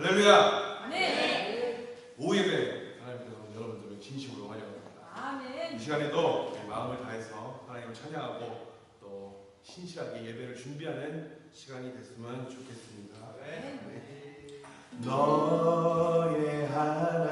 할렐루야. 네. 오예배 하나님께서 여러분들을 진심으로 환영합니다. 아멘. 이 시간에도 마음을 다해서 하나님을 찬양하고 또 신실하게 예배를 준비하는 시간이 됐으면 좋겠습니다. 네. 너의 하나.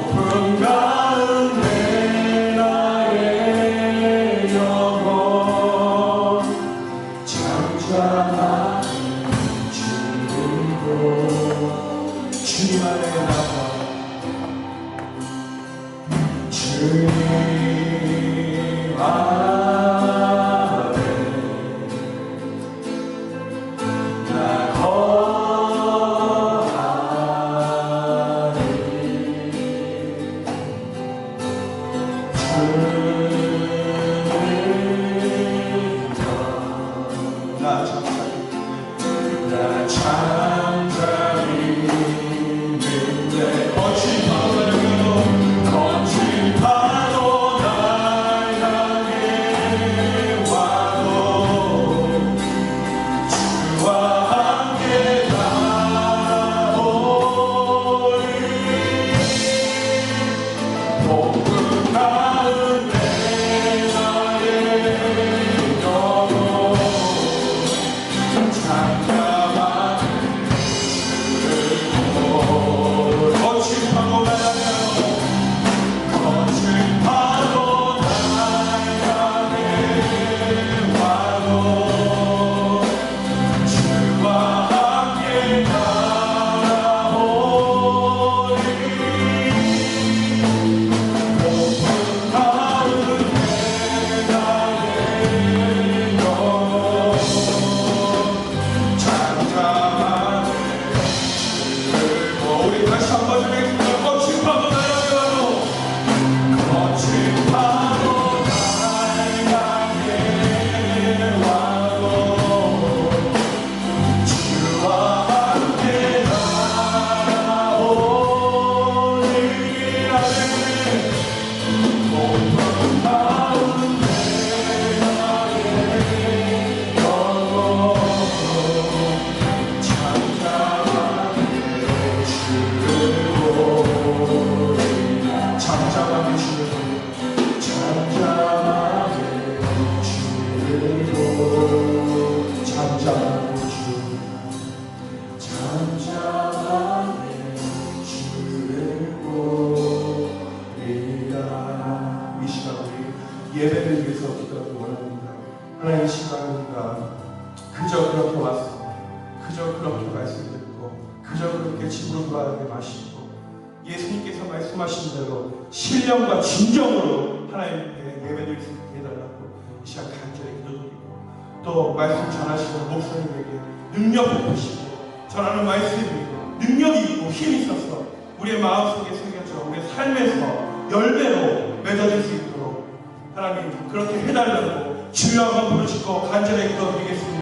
open. soul. 말씀 듣고 그저 그렇게 집으로 돌아가게 마시고 예수님께서 말씀하신 대로 신령과 진정으로 하나님께 예배를 해달라고 이 시간 간절히 기도드리고 또 말씀 전하시는 목사님에게 능력 베푸시고 전하는 말씀이 능력이 있고 힘이 있어서 우리의 마음속에 새겨져 우리의 삶에서 열매로 맺어질 수 있도록 하나님 그렇게 해달라고 주여 한번 부르시고 간절히 기도드리겠습니다.